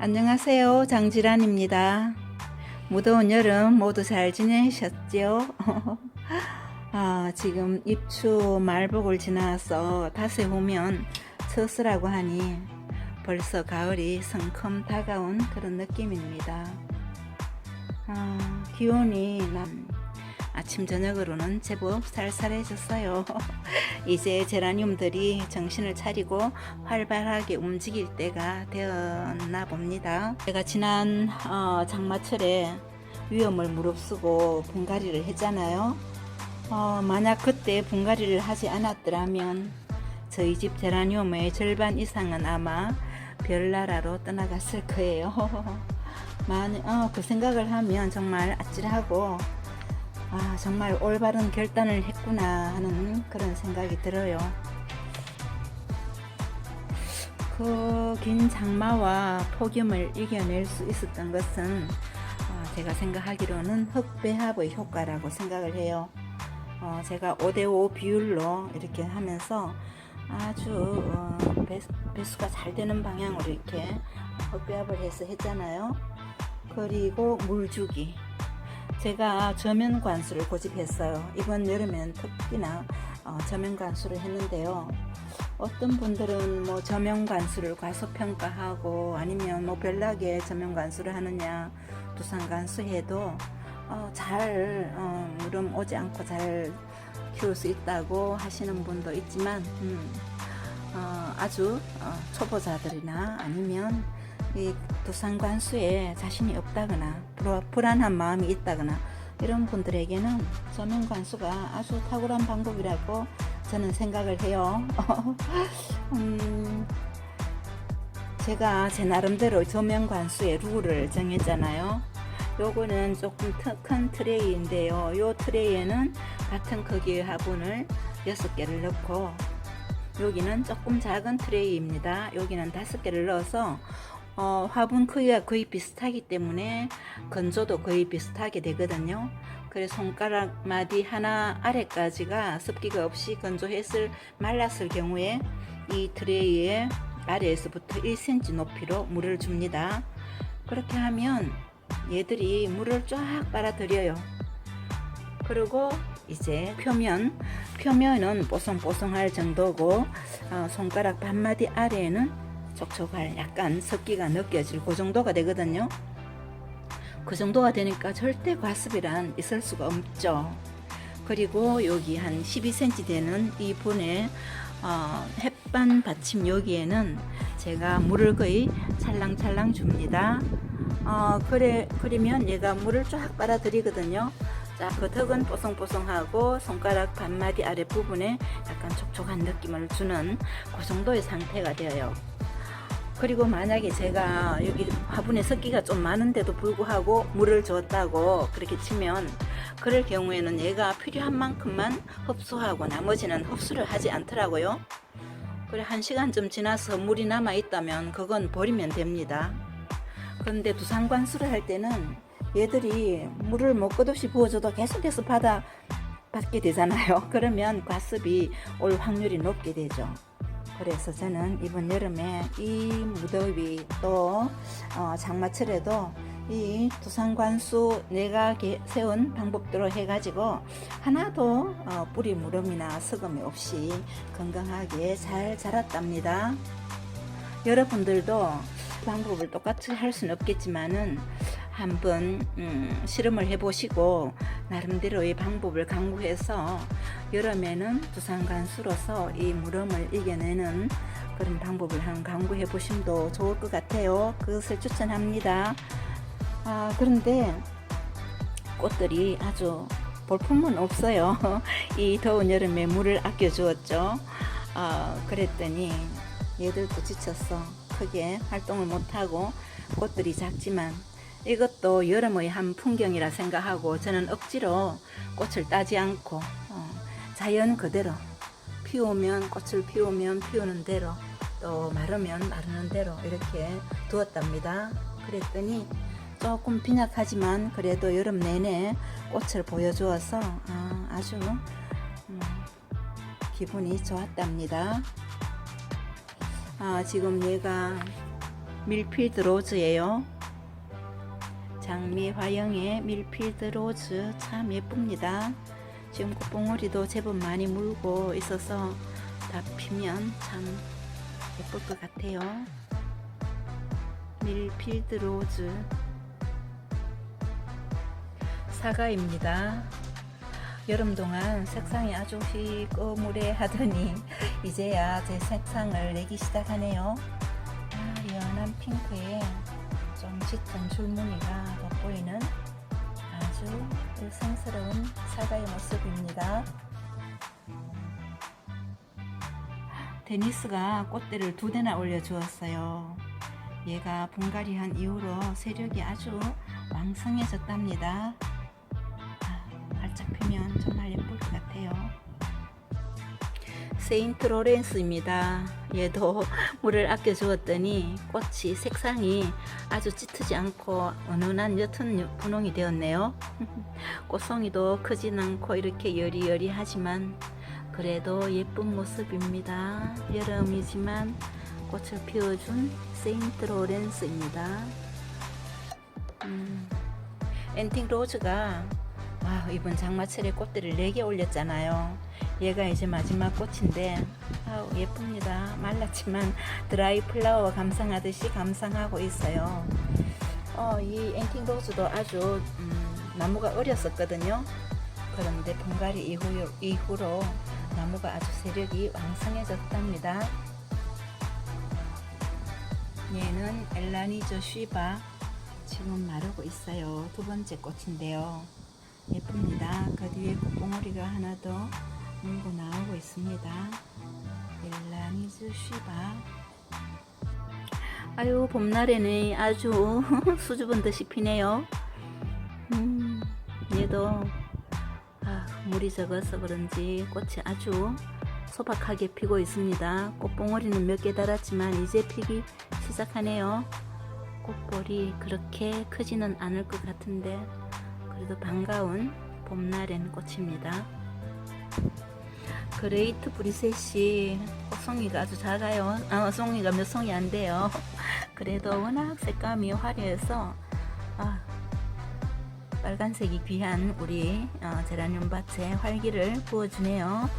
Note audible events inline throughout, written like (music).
안녕하세요. 장지란입니다. 무더운 여름 모두 잘 지내셨죠? (laughs) 아, 지금 입추 말복을 지나서 닷새 후면 처스라고 하니 벌써 가을이 성큼 다가온 그런 느낌입니다. 아, 기온이 남, 아침 저녁으로는 제법 쌀쌀해졌어요. (laughs) 이제 제라늄들이 정신을 차리고 활발하게 움직일 때가 되었나 봅니다. 제가 지난 어, 장마철에 위험을 무릅쓰고 분갈이를 했잖아요. 어, 만약 그때 분갈이를 하지 않았더라면 저희 집 제라늄의 절반 이상은 아마 별나라로 떠나갔을 거예요. (laughs) 만, 어, 그 생각을 하면 정말 아찔하고 아, 정말 올바른 결단을 했구나 하는 그런 생각이 들어요. 그 긴 장마와 폭염을 이겨낼 수 있었던 것은 어, 제가 생각하기로는 흑배합의 효과라고 생각을 해요. 어, 제가 5대5 비율로 이렇게 하면서 아주 어, 배, 배수가 잘 되는 방향으로 이렇게 흑배합을 해서 했잖아요. 그리고 물주기. 제가 저면 관수를 고집했어요. 이번 여름엔 특히나 어, 저면 관수를 했는데요. 어떤 분들은 뭐 저면 관수를 과소평가하고 아니면 뭐 별나게 저면 관수를 하느냐 두상 관수해도 어, 잘 어, 무름 오지 않고 잘 키울 수 있다고 하시는 분도 있지만 음, 어, 아주 어, 초보자들이나 아니면 이 두상 관수에 자신이 없다거나 불- 불안한 마음이 있다거나 이런 분들에게는 저면 관수가 아주 탁월한 방법이라고 저는 생각을 해요. (laughs) 음, 제가 제 나름대로 저면 관수의 룰을 정했잖아요. 요거는 조금 트- 큰 트레이인데요. 요 트레이에는 같은 크기의 화분을 6개를 넣고 여기는 조금 작은 트레이입니다. 여기는 5개를 넣어서 어, 화분 크기가 거의 비슷하기 때문에 건조도 거의 비슷하게 되거든요. 그래서 손가락 마디 하나 아래까지가 습기가 없이 건조했을 말랐을 경우에 이 트레이의 아래에서부터 1cm 높이로 물을 줍니다. 그렇게 하면 얘들이 물을 쫙 빨아들여요. 그리고 이제 표면, 표면은 뽀송뽀송할 정도고 어, 손가락 반마디 아래에는 촉촉할 약간 습기가 느껴질 그 정도가 되거든요. 그 정도가 되니까 절대 과습이란 있을 수가 없죠. 그리고 여기 한 12cm 되는 이 분에 어, 햇반 받침 여기에는 제가 물을 거의 찰랑찰랑 줍니다. 어, 그래, 그러면 얘가 물을 쫙 빨아들이거든요. 자, 그 턱은 뽀송뽀송하고 손가락 반마디 아래 부분에 약간 촉촉한 느낌을 주는 그 정도의 상태가 되어요. 그리고 만약에 제가 여기 화분에 습기가 좀 많은데도 불구하고 물을 줬다고 그렇게 치면 그럴 경우에는 얘가 필요한 만큼만 흡수하고 나머지는 흡수를 하지 않더라고요. 그래 한 시간쯤 지나서 물이 남아 있다면 그건 버리면 됩니다. 그런데 두상 관수를 할 때는 얘들이 물을 뭐 끝없이 부어줘도 계속해서 받아 받게 되잖아요. (laughs) 그러면 과습이 올 확률이 높게 되죠. 그래서 저는 이번 여름에 이 무더위 또 어, 장마철에도 이 두상관수 내가 게- 세운 방법대로 해가지고 하나도 어, 뿌리 무름이나 썩음이 없이 건강하게 잘 자랐답니다. 여러분들도 방법을 똑같이 할 수는 없겠지만은 한번 음, 실험을 해보시고 나름대로의 방법을 강구해서 여름에는 두산간수로서 이 무름을 이겨내는 그런 방법을 한 강구해 보심도 좋을 것 같아요. 그것을 추천합니다. 아, 그런데 꽃들이 아주 볼품은 없어요. (laughs) 이 더운 여름에 물을 아껴 주었죠. 아, 그랬더니 얘들도 지쳤어. 크게 활동을 못하고 꽃들이 작지만 이것도 여름의 한 풍경이라 생각하고 저는 억지로 꽃을 따지 않고 어, 자연 그대로 피우면 꽃을 피우면 피우는 대로 또 마르면 마르는 대로 이렇게 두었답니다. 그랬더니 조금 빈약하지만 그래도 여름 내내 꽃을 보여주어서 아, 아주 음, 기분이 좋았답니다. 아, 지금 얘가 밀필드 로즈예요. 장미 화형의 밀필드 로즈 참 예쁩니다. 지금 꽃봉오리도 제법 많이 물고 있어서 다 피면 참 예쁠 것 같아요. 밀필드 로즈 사과입니다. 여름 동안 색상이 아주 희꺼무레 하더니 (laughs) 이제야 제 색상을 내기 시작하네요. 아, 연한 핑크에 좀 짙은 줄무늬가 돋보이는 아주 일상스러운 사과의 모습입니다. 데니스가 꽃대를 두 대나 올려 주었어요. 얘가 분갈이한 이후로 세력이 아주 왕성해졌답니다. 아, 활짝 피면 정말 예쁠 것 같아요. 세인트 로렌스입니다. 얘도 물을 아껴 주었더니 꽃이 색상이 아주 짙지 않고 은은한 옅은 분홍이 되었네요. (laughs) 꽃송이도 크진 않고 이렇게 여리여리하지만 그래도 예쁜 모습입니다. 여름이지만 꽃을 피워준 세인트 로렌스입니다. 음, 엔틱 로즈가 와, 이번 장마철에 꽃들을 4개 올렸잖아요. 얘가 이제 마지막 꽃인데 아우, 예쁩니다. 말랐지만 드라이 플라워 감상하듯이 감상하고 있어요. 어, 이 엔틱 로즈도 아주 음, 나무가 어렸었거든요. 그런데 분갈이 이후, 이후로 나무가 아주 세력이 왕성해졌답니다. 얘는 엘라니저 쉬바 지금 마르고 있어요. 두 번째 꽃인데요. 예쁩니다. 그 뒤에 꽃봉오리가 하나 더 물고 나오고 있습니다. 엘라니즈 쉬바 아유 봄날에는 아주 (laughs) 수줍은 듯이 피네요. 음, 얘도 아, 물이 적어서 그런지 꽃이 아주 소박하게 피고 있습니다. 꽃봉오리는 몇 개 달았지만 이제 피기 시작하네요. 꽃볼이 그렇게 크지는 않을 것 같은데 그래도 반가운 봄날엔 꽃입니다. 그레이트 브리셋이 꽃송이가 아주 작아요. 아, 송이가 몇 송이 안 돼요. (laughs) 그래도 워낙 색감이 화려해서 아, 빨간색이 귀한 우리 어, 제라늄 밭에 활기를 부어주네요.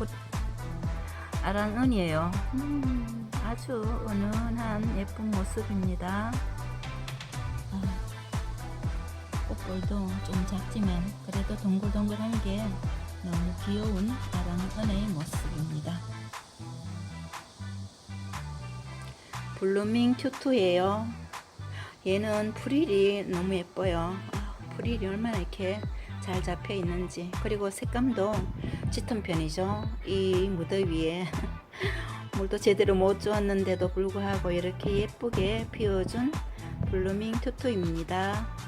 아랑은이에요. 음, 아주 은은한 예쁜 모습입니다. 볼도 좀 작지만 그래도 동글동글한 게 너무 귀여운 아랑은의 모습입니다. 블루밍 튜투예요. 얘는 프릴이 너무 예뻐요. 아, 프릴이 얼마나 이렇게 잘 잡혀 있는지 그리고 색감도 짙은 편이죠. 이 무더위에 (laughs) 물도 제대로 못 주었는데도 불구하고 이렇게 예쁘게 피워준 블루밍 튜투입니다.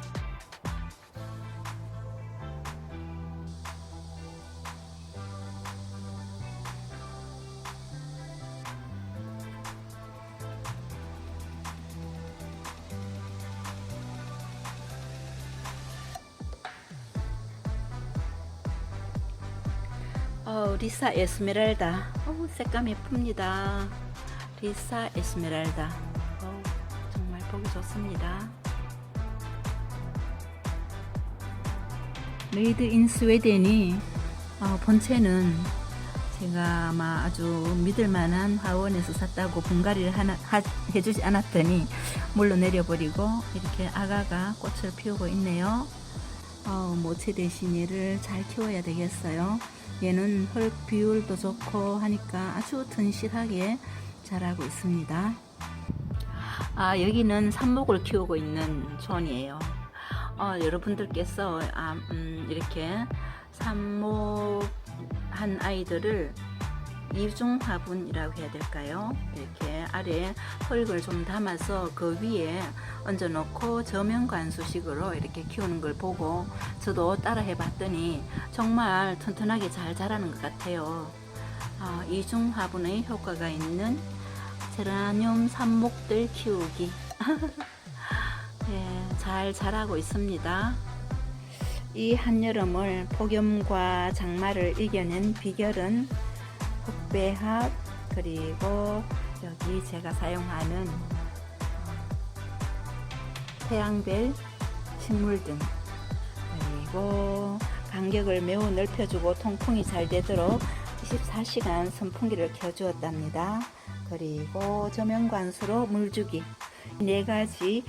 어, 리사 에스메랄다. 어, 색감 예쁩니다. 리사 에스메랄다. 어, 정말 보기 좋습니다. 메이드 인 스웨덴이 어, 본체는 제가 아마 아주 믿을만한 화원에서 샀다고 분갈이를 하나, 하, 해주지 않았더니 물로 내려버리고 이렇게 아가가 꽃을 피우고 있네요. 어, 모체 대신 얘를 잘 키워야 되겠어요. 얘는 흙 비율도 좋고 하니까 아주 튼실하게 자라고 있습니다. 아, 여기는 삽목을 키우고 있는 존이에요. 어, 여러분들께서 아, 음, 이렇게 삽목한 아이들을 이중 화분이라고 해야 될까요? 이렇게 아래 흙을 좀 담아서 그 위에 얹어 놓고 저면 관수식으로 이렇게 키우는 걸 보고 저도 따라 해 봤더니 정말 튼튼하게 잘 자라는 것 같아요. 아, 이중 화분의 효과가 있는 제라늄 삽목들 키우기. (laughs) 네, 잘 자라고 있습니다. 이 한여름을 폭염과 장마를 이겨낸 비결은 흑배합 그리고 여기 제가 사용하는 태양별, 식물 등 그리고 간격을 매우 넓혀주고 통풍이 잘 되도록 24시간 선풍기를 켜주었답니다. 그리고 조명관수로 물주기 네 가지로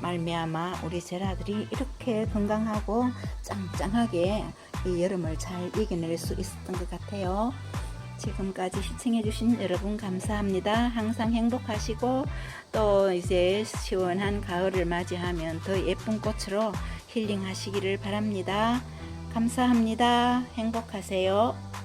말미암아 우리 제라들이 이렇게 건강하고 짱짱하게 이 여름을 잘 이겨낼 수 있었던 것 같아요. 지금까지 시청해주신 여러분 감사합니다. 항상 행복하시고 또 이제 시원한 가을을 맞이하면 더 예쁜 꽃으로 힐링하시기를 바랍니다. 감사합니다. 행복하세요.